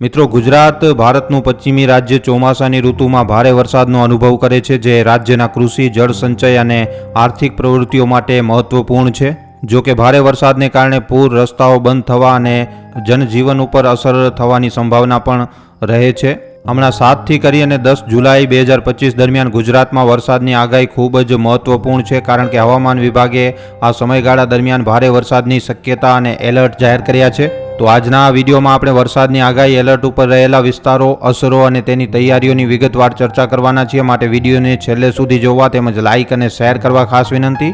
મિત્રો, ગુજરાત ભારતનું પશ્ચિમી રાજ્ય ચોમાસાની ઋતુમાં ભારે વરસાદનો અનુભવ કરે છે, જે રાજ્યના કૃષિ, જળ સંચય અને આર્થિક પ્રવૃત્તિઓ માટે મહત્વપૂર્ણ છે. જો કે ભારે વરસાદને કારણે પૂર, રસ્તાઓ બંધ થવા અને જનજીવન ઉપર અસર થવાની સંભાવના પણ રહે છે. હમણાં સાતથી કરી અને દસ જુલાઈ બે હજાર પચીસ દરમિયાન ગુજરાતમાં વરસાદની આગાહી ખૂબ જ મહત્વપૂર્ણ છે, કારણ કે હવામાન વિભાગે આ સમયગાળા દરમિયાન ભારે વરસાદની શક્યતા અને એલર્ટ જાહેર કર્યા છે. તો આજના આ વિડીયોમાં આપણે વરસાદની આગાહી એલર્ટ ઉપર રહેલા વિસ્તારો, અસરો અને તેની તૈયારીઓની વિગતવાર ચર્ચા કરવાના છીએ. માટે વિડીયોને છેલ્લે સુધી જોવા તેમજ લાઇક અને શેર કરવા ખાસ વિનંતી.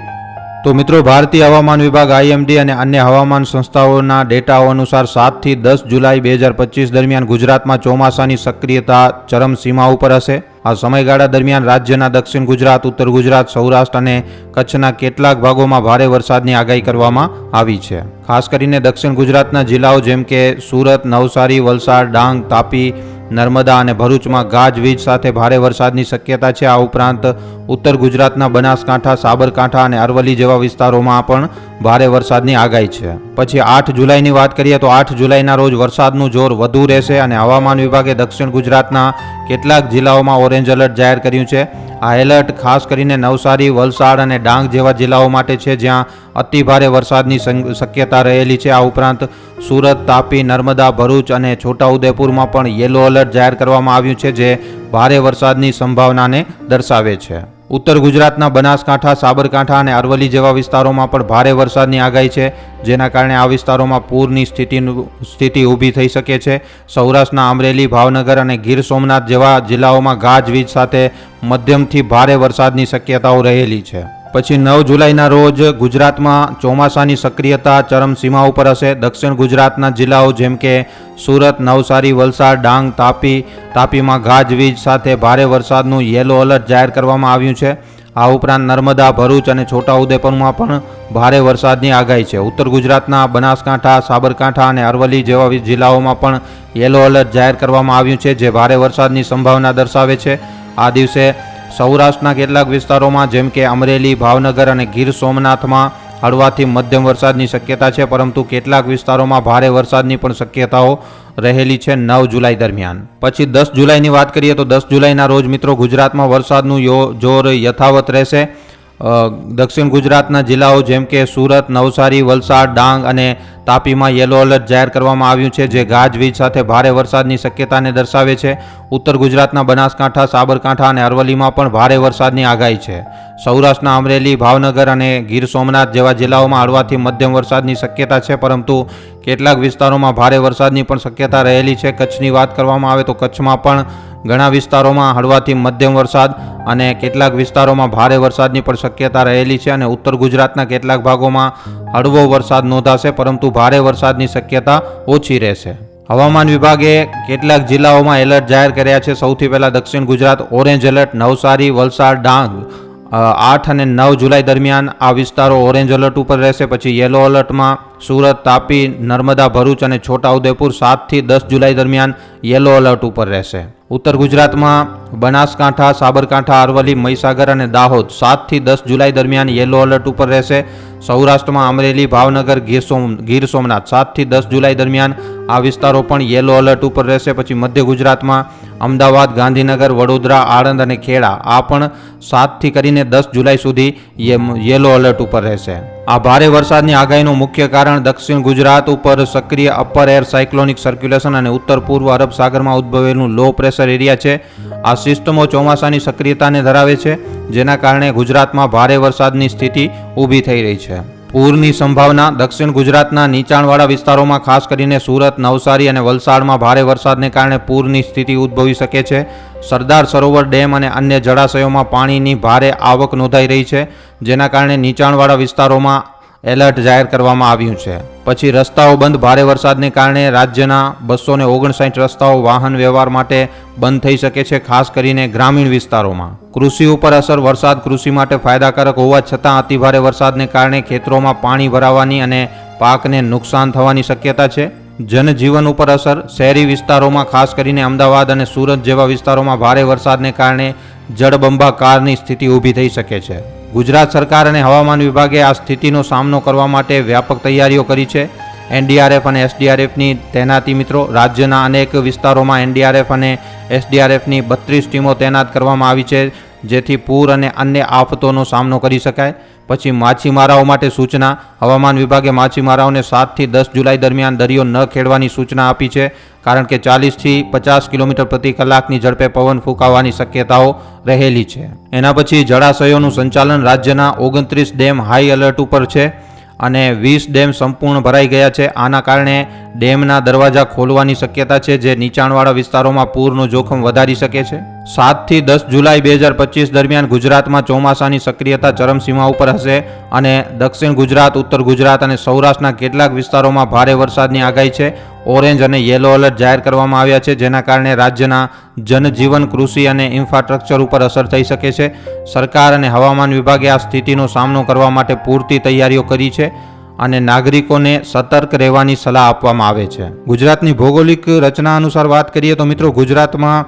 તો મિત્રો, ભારતીય હવામાન વિભાગ, આઈએમડી અને અન્ય હવામાન સંસ્થાઓના ડેટાઓ અનુસાર સાતથી દસ જુલાઈ બે હજાર પચીસ દરમિયાન ગુજરાતમાં ચોમાસાની સક્રિયતા ચરમસીમા ઉપર હશે. આ સમયગાળા દરમિયાન રાજ્યના દક્ષિણ ગુજરાત, ઉત્તર ગુજરાત, સૌરાષ્ટ્ર અને કચ્છના કેટલાક ભાગોમાં ભારે વરસાદની આગાહી કરવામાં આવી છે. ખાસ કરીને દક્ષિણ ગુજરાતના જિલ્લાઓ જેમ કે સુરત, નવસારી, વલસાડ, ડાંગ, તાપી નર્મદા અને ભરૂચમાં ગાજવીજ સાથે ભારે વરસાદની શક્યતા છે. આ ઉપરાંત ઉત્તર ગુજરાતના બનાસકાંઠા, સાબરકાંઠા અને અરવલ્લી જેવા વિસ્તારોમાં પણ ભારે વરસાદની આગાહી છે. પછી આઠ જુલાઈની વાત કરીએ તો આઠ જુલાઈના રોજ વરસાદનું જોર વધુ રહેશે અને હવામાન વિભાગે દક્ષિણ ગુજરાતના કેટલાક જિલ્લાઓમાં ઓરેન્જ એલર્ટ જાહેર કર્યું છે. આ એલર્ટ ખાસ કરીને નવસારી, વલસાડ અને ડાંગ જેવા જિલ્લાઓ માટે છે, જ્યાં અતિ ભારે વરસાદની શક્યતા રહેલી છે. આ ઉપરાંત સુરત, તાપી, નર્મદા, ભરૂચ અને છોટાઉદેપુરમાં પણ યેલો એલર્ટ જાહેર કરવામાં આવ્યું છે, જે ભારે વરસાદની સંભાવનાને દર્શાવે છે. ઉત્તર ગુજરાતના બનાસકાંઠા, સાબરકાંઠા અને અરવલ્લી જેવા વિસ્તારોમાં પણ ભારે વરસાદની આગાહી છે, જેના કારણે આ વિસ્તારોમાં પૂરની સ્થિતિનું સ્થિતિ ઊભી થઈ શકે છે. સૌરાષ્ટ્રના અમરેલી, ભાવનગર અને ગીર સોમનાથ જેવા જિલ્લાઓમાં ગાજવીજ સાથે મધ્યમથી ભારે વરસાદની શક્યતાઓ રહેલી છે. પછી નવ જુલાઈના રોજ ગુજરાતમાં ચોમાસાની સક્રિયતા ચરમસીમા ઉપર હશે. દક્ષિણ ગુજરાતના જિલ્લાઓ જેમ કે સુરત, નવસારી, વલસાડ, ડાંગ, તાપી, તાપીમાં ગાજવીજ સાથે ભારે વરસાદનું યેલો એલર્ટ જાહેર કરવામાં આવ્યું છે. આ ઉપરાંત નર્મદા, ભરૂચ અને છોટાઉદેપુરમાં પણ ભારે વરસાદની આગાહી છે. ઉત્તર ગુજરાતના બનાસકાંઠા, સાબરકાંઠા અને અરવલ્લી જેવા જિલ્લાઓમાં પણ યેલો એલર્ટ જાહેર કરવામાં આવ્યું છે, જે ભારે વરસાદની સંભાવના દર્શાવે છે. આ દિવસે સૌરાષ્ટ્રના કેટલાક વિસ્તારોમાં જેમ કે અમરેલી, ભાવનગર અને ગીર સોમનાથમાં હળવાથી મધ્યમ વરસાદની શક્યતા છે, પરંતુ કેટલાક વિસ્તારોમાં ભારે વરસાદની પણ શક્યતાઓ રહેલી છે નવ જુલાઈ દરમિયાન. પછી દસ જુલાઈની વાત કરીએ તો દસ જુલાઈના રોજ મિત્રો ગુજરાતમાં વરસાદનું જોર યથાવત રહેશે. દક્ષિણ ગુજરાતના જિલ્લાઓ જેમ કે સુરત, નવસારી, વલસાડ, ડાંગ અને તાપીમાં યેલો એલર્ટ જાહેર કરવામાં આવ્યું છે, જે ગાજવીજ સાથે ભારે વરસાદની શક્યતાને દર્શાવે છે. ઉત્તર ગુજરાતના બનાસકાંઠા, સાબરકાંઠા અને અરવલ્લીમાં પણ ભારે વરસાદની આગાહી છે. સૌરાષ્ટ્રના અમરેલી, ભાવનગર અને ગીર સોમનાથ જેવા જિલ્લાઓમાં હળવાથી મધ્યમ વરસાદની શક્યતા છે, પરંતુ કેટલાક વિસ્તારોમાં ભારે વરસાદની પણ શક્યતા રહેલી છે. કચ્છની વાત કરવામાં આવે તો કચ્છમાં પણ ઘણા વિસ્તારોમાં હળવાથી મધ્યમ વરસાદ અને કેટલાક વિસ્તારોમાં ભારે વરસાદની પણ શક્યતા રહેલી છે અને ઉત્તર ગુજરાતના કેટલાક ભાગોમાં હળવો વરસાદ નોંધાશે, પરંતુ ભારે વરસાદની શક્યતા ઓછી રહેશે. હવામાન વિભાગે કેટલાક જિલ્લાઓમાં એલર્ટ જાહેર કર્યા છે. સૌથી પહેલાં દક્ષિણ ગુજરાત, ઓરેન્જ એલર્ટ, નવસારી, વલસાડ, ડાંગ આઠ અને નવ જુલાઈ દરમિયાન આ વિસ્તારો ઓરેન્જ એલર્ટ ઉપર રહેશે. પછી યેલો એલર્ટમાં સુરત, તાપી, નર્મદા, ભરૂચ અને છોટાઉદેપુર સાતથી દસ જુલાઈ દરમિયાન યેલો એલર્ટ ઉપર રહેશે. ઉત્તર ગુજરાતમાં બનાસકાંઠા, સાબરકાંઠા, અરવલ્લી, મહીસાગર અને દાહોદ સાતથી દસ જુલાઈ દરમિયાન યેલો એલર્ટ ઉપર રહેશે. સૌરાષ્ટ્રમાં અમરેલી, ભાવનગર, ગીર સોમ, ગીર સોમનાથ સાતથી દસ જુલાઈ દરમિયાન આ વિસ્તારો પણ યેલો એલર્ટ ઉપર રહેશે. પછી મધ્ય ગુજરાતમાં અમદાવાદ, ગાંધીનગર, વડોદરા, આણંદ અને ખેડા આ પણ સાતથી કરીને દસ જુલાઈ સુધી યેલો એલર્ટ ઉપર રહેશે. આ ભારે વરસાદની આગાહીનું મુખ્ય કારણ દક્ષિણ ગુજરાત ઉપર સક્રિય અપર એર સાયક્લોનિક સર્ક્યુલેશન અને ઉત્તર પૂર્વ અરબ સાગરમાં ઉદ્ભવેલું લો પ્રેશર એરિયા છે. આ સિસ્ટમો ચોમાસાની સક્રિયતાને ધરાવે છે, જેના કારણે ગુજરાતમાં ભારે વરસાદની સ્થિતિ ઊભી થઈ રહી છે. પૂરની સંભાવના દક્ષિણ ગુજરાતના નીચાણવાળા વિસ્તારોમાં, ખાસ કરીને સુરત, નવસારી અને વલસાડમાં ભારે વરસાદને કારણે પૂરની સ્થિતિ ઉદ્ભવી શકે છે. સરદાર સરોવર ડેમ અને અન્ય જળાશયોમાં પાણીની ભારે આવક નોંધાઈ રહી છે, જેના કારણે નીચાણવાળા વિસ્તારોમાં એલર્ટ જાહેર કરવામાં આવ્યું છે. પછી રસ્તાઓ બંધ ભારે વરસાદને કારણે રાજ્યના બસો ને ઓગણસાઠ રસ્તાઓ વાહન વ્યવહાર માટે બંધ થઈ શકે છે, ખાસ કરીને ગ્રામીણ વિસ્તારોમાં. કૃષિ ઉપર અસર, વરસાદ કૃષિ માટે ફાયદાકારક હોવા છતાં અતિભારે વરસાદને કારણે ખેતરોમાં પાણી ભરાવાની અને પાકને નુકસાન થવાની શક્યતા છે. જનજીવન ઉપર અસર, શહેરી વિસ્તારોમાં, ખાસ કરીને અમદાવાદ અને સુરત જેવા વિસ્તારોમાં ભારે વરસાદને કારણે જળબંબાકારની સ્થિતિ ઊભી થઈ શકે છે. ગુજરાત સરકાર અને હવામાન વિભાગે આ સ્થિતિનો સામનો કરવા માટે વ્યાપક તૈયારીઓ કરી છે. એનડીઆરએફ અને એસડીઆરએફની તૈનાતી મિત્રો, રાજ્યના અનેક વિસ્તારોમાં એનડીઆરએફ અને એસડીઆરએફની બત્રીસ ટીમો તૈનાત કરવામાં આવી છે, જેથી પૂર અને અન્ય આફતોનો સામનો કરી શકાય. પછી માછીમારાઓ માટે સૂચના. હવામાન વિભાગે માછીમારાઓને સાતથી દસ જુલાઈ દરમિયાન દરિયો ન ખેડવાની સૂચના આપી છે, કારણ કે ચાલીસથી પચાસ કિલોમીટર પ્રતિ કલાકની ઝડપે પવન ફૂંકાવાની શક્યતાઓ રહેલી છે. એના પછી જળાશયોનું સંચાલન રાજ્યના ઓગણત્રીસ ડેમ હાઈ એલર્ટ ઉપર છે અને વીસ ડેમ સંપૂર્ણ ભરાઈ ગયા છે. આના કારણે ડેમના દરવાજા ખોલવાની શક્યતા છે, જે નીચાણવાળા વિસ્તારોમાં પૂરનું જોખમ વધારી શકે છે. સાતથી દસ જુલાઈ બે હજાર પચીસ દરમિયાન ગુજરાતમાં ચોમાસાની સક્રિયતા ચરમસીમા ઉપર હશે અને દક્ષિણ ગુજરાત, ઉત્તર ગુજરાત અને સૌરાષ્ટ્રના કેટલાક વિસ્તારોમાં ભારે વરસાદની આગાહી છે. ઓરેન્જ અને યેલો એલર્ટ જાહેર કરવામાં આવ્યા છે, જેના કારણે રાજ્યના જનજીવન, કૃષિ અને ઇન્ફ્રાસ્ટ્રક્ચર ઉપર અસર થઈ શકે છે. સરકાર અને હવામાન વિભાગે આ સ્થિતિનો સામનો કરવા માટે પૂરતી તૈયારીઓ કરી છે. અને નાગરિકોને સતર્ક રહેવાની સલાહ આપવામાં આવે છે. ગુજરાતની ભૌગોલિક રચના અનુસાર વાત કરીએ તો મિત્રો ગુજરાતમાં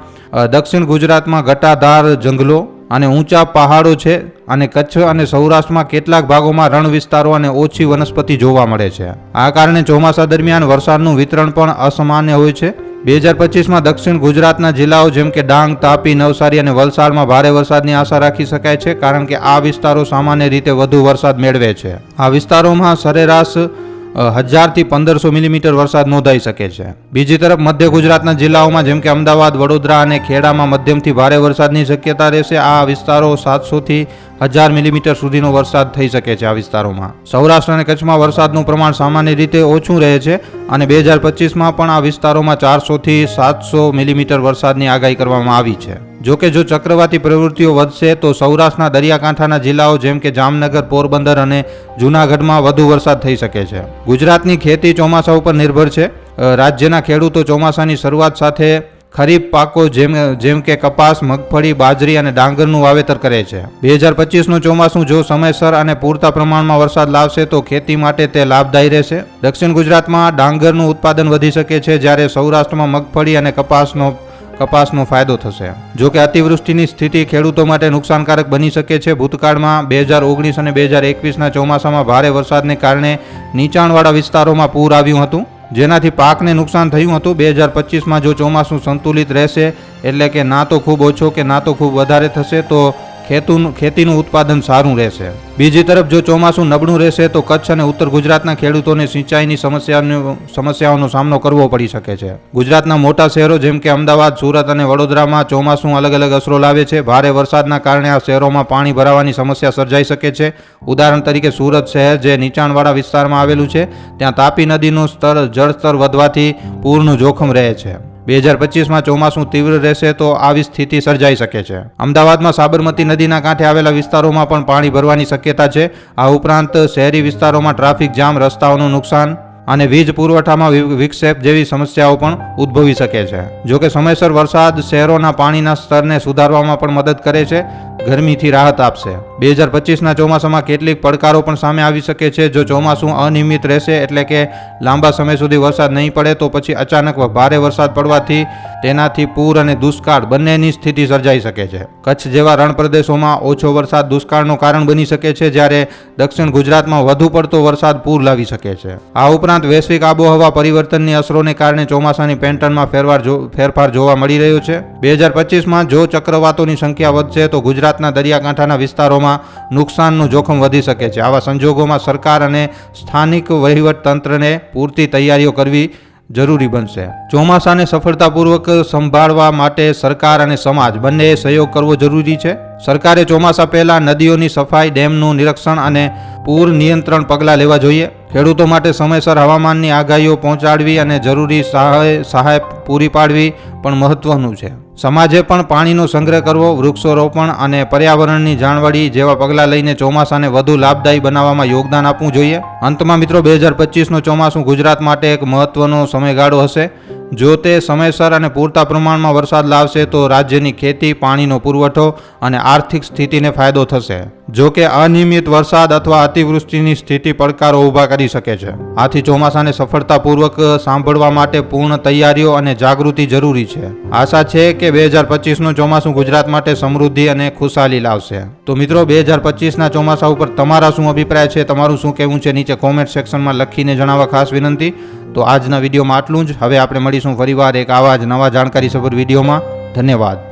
દક્ષિણ ગુજરાતમાં ઘટાદાર જંગલો અને ઊંચા પહાડો છે અને કચ્છ અને સૌરાષ્ટ્રમાં કેટલાક ભાગોમાં રણ વિસ્તારો અને ઓછી વનસ્પતિ જોવા મળે છે. આ કારણે ચોમાસા દરમિયાન વરસાદનું વિતરણ પણ અસમાન્ય હોય છે. બે હજાર પચીસમાં દક્ષિણ ગુજરાતના જિલ્લાઓ જેમ કે ડાંગ, તાપી, નવસારી અને વલસાડમાં ભારે વરસાદની આશા રાખી શકાય છે કારણ કે આ વિસ્તારો સામાન્ય રીતે વધુ વરસાદ મેળવે છે. આ વિસ્તારોમાં સરેરાશ હજારથી પંદરસો મિલીમીટર વરસાદ નોંધાઈ શકે છે. બીજી તરફ મધ્ય ગુજરાતના જિલ્લાઓમાં જેમ કે અમદાવાદ, વડોદરા અને ખેડામાં મધ્યમથી ભારે વરસાદની શક્યતા રહેશે. આ વિસ્તારો સાતસોથી હજાર મિલીમીટર સુધીનો વરસાદ થઈ શકે છે આ વિસ્તારોમાં. સૌરાષ્ટ્ર અને કચ્છમાં વરસાદનું પ્રમાણ સામાન્ય રીતે ઓછું રહે છે અને બે હજાર પચીસમાં પણ આ વિસ્તારોમાં ચારસોથી સાતસો મિલીમીટર વરસાદની આગાહી કરવામાં આવી છે. જો કે જો ચક્રવાતી પ્રવૃત્તિઓ વધશે તો સૌરાષ્ટ્રના દરિયાકાંઠાના જિલ્લાઓ જેમ કે જામનગર, પોરબંદર અને જૂનાગઢમાં વધુ વરસાદ થઈ શકે છે. ગુજરાતની ખેતી ચોમાસા ઉપર નિર્ભર છે. રાજ્યના ખેડૂતો ચોમાસાની શરૂઆત સાથે ખરીફ પાકો જેમ જેમ કે કપાસ, મગફળી, બાજરી અને ડાંગરનું વાવેતર કરે છે. બે હજાર પચીસનું ચોમાસું જો સમયસર અને પૂરતા પ્રમાણમાં વરસાદ લાવશે તો ખેતી માટે તે લાભદાયી રહેશે. દક્ષિણ ગુજરાતમાં ડાંગરનું ઉત્પાદન વધી શકે છે જ્યારે સૌરાષ્ટ્રમાં મગફળી અને કપાસનો કપાસનો ફાયદો થશે. જો કે અતિવૃષ્ટિની સ્થિતિ ખેડૂતો માટે નુકસાનકારક બની શકે છે. ભૂતકાળમાં બે હજાર ઓગણીસ અને બે હજાર એકવીસના ચોમાસામાં ભારે વરસાદને કારણે નીચાણવાળા વિસ્તારોમાં પૂર આવ્યું હતું. જેનાથી પાકને નુકસાન થયું હતું. બે હજાર પચીસમાં જો ચોમાસું સંતુલિત રહેશે, એટલે કે ના તો ખૂબ ઓછો કે ના તો ખૂબ વધારે થશે, તો ખેતુનું, ખેતીનું ઉત્પાદન સારું રહેશે. બીજી તરફ, જો ચોમાસું નબળું રહેશે, તો કચ્છ અને ઉત્તર ગુજરાતના ખેડૂતોને સિંચાઈની સમસ્યાનો, સમસ્યાઓનો સામનો કરવો પડી શકે છે. ગુજરાતના મોટા શહેરો જેમ કે અમદાવાદ, સુરત અને વડોદરામાં ચોમાસું અલગ અલગ અસરો લાવે છે. ભારે વરસાદના કારણે આ શહેરોમાં પાણી ભરાવાની સમસ્યા સર્જાઈ શકે છે. ઉદાહરણ તરીકે, સુરત શહેર જે નીચાણવાળા વિસ્તારમાં આવેલું છે, ત્યાં તાપી નદીનું સ્તર, જળસ્તર વધવાથી પૂરનું જોખમ રહે છે. બે હજાર પચીસમાં ચોમાસું તીવ્ર રહેશે તો આવી સ્થિતિ સર્જાઈ શકે છે. અમદાવાદમાં સાબરમતી નદીના કાંઠે આવેલા વિસ્તારોમાં પણ પાણી ભરવાની શક્યતા છે. આ ઉપરાંત શહેરી વિસ્તારોમાં ટ્રાફિક જામ, રસ્તાઓનું નુકસાન અને વીજ પુરવઠામાં વિક્ષેપ જેવી સમસ્યાઓ પણ ઉદ્ભવી શકે છે. જો કે સમયસર વરસાદ શહેરોના પાણીના સ્તરને સુધારવામાં પણ મદદ કરે છે, ગરમીથી રાહત આપશે. બે હજાર પચીસના ચોમાસામાં કેટલીક પડકારો પણ સામે આવી શકે છે, જો ચોમાસું અનિયમિત રહેશે એટલે કે લાંબા સમય સુધી વરસાદ નહીં પડે તો પછી અચાનક ભારે વરસાદ પડવાથી તેનાથી પૂર અને દુષ્કાળ બંનેની સ્થિતિ સર્જાઈ શકે છે. કચ્છ જેવા રણ પ્રદેશોમાં ઓછો વરસાદ દુષ્કાળનું કારણ બની શકે છે, જ્યારે દક્ષિણ ગુજરાતમાં વધુ પડતો વરસાદ પૂર લાવી શકે છે. આ ઉપરાંત વૈશ્વિક આબોહવા પરિવર્તનની અસરોને કારણે ચોમાસાની પેટર્નમાં ફેરફાર ફેરફાર જોવા મળી રહ્યો છે. બે હજાર પચીસમાં જો ચક્રવાતોની સંખ્યા વધશે તો ગુજરાતના દરિયાકાંઠાના વિસ્તારોમાં નુકસાનનું જોખમ વધી શકે છે. આવા સંજોગોમાં સરકાર અને સ્થાનિક વહીવટ તંત્રને પૂરતી તૈયારીઓ કરવી જરૂરી બનશે. ચોમાસાને સફળતાપૂર્વક સંભાળવા માટે સરકાર અને સમાજ બંનેએ સહયોગ કરવો જરૂરી છે. સરકારે ચોમાસા પહેલાં નદીઓની સફાઈ, ડેમનું નિરીક્ષણ અને પૂર નિયંત્રણ પગલાં લેવા જોઈએ. ખેડૂતો માટે સમયસર હવામાનની આગાહીઓ પહોંચાડવી અને જરૂરી સહાય સહાય પૂરી પાડવી પણ મહત્વનું છે. સમાજે પણ પાણીનો સંગ્રહ કરવો, વૃક્ષોરોપણ અને પર્યાવરણની જાળવણી જેવા પગલાં લઈને ચોમાસાને વધુ લાભદાયી બનાવવામાં યોગદાન આપવું જોઈએ. અંતમાં મિત્રો, બે હજાર પચીસનું ચોમાસું ગુજરાત માટે એક મહત્વનો સમયગાળો હશે. જો તે સમયસર અને પૂરતા પ્રમાણમાં વરસાદ લાવશે તો રાજ્યની ખેતી, પાણીનો પુરવઠો અને આર્થિક સ્થિતિને ફાયદો થશે. જો કે અનિયમિત વરસાદ અથવા અતિવૃષ્ટિની સ્થિતિ પડકારો ઊભા કરી શકે છે. આથી ચોમાસાને સફળતાપૂર્વક સાંભળવા માટે પૂર્ણ તૈયારીઓ અને જાગૃતિ જરૂરી છે. આશા છે કે બે હજાર પચીસનું ચોમાસું ગુજરાત માટે સમૃદ્ધિ અને ખુશાલી લાવશે. તો મિત્રો, બે હજાર પચીસના ચોમાસા ઉપર તમારા શું અભિપ્રાય છે? તમારું શું કહેવું છે? નીચે કોમેન્ટ સેક્શનમાં લખીને જણાવવા ખાસ વિનંતી. તો આજના વિડીયોમાં આટલું જ. હવે આપણે મળીશું ફરીવાર એક આવા જ નવા જાણકારીસભર વિડીયોમાં. ધન્યવાદ.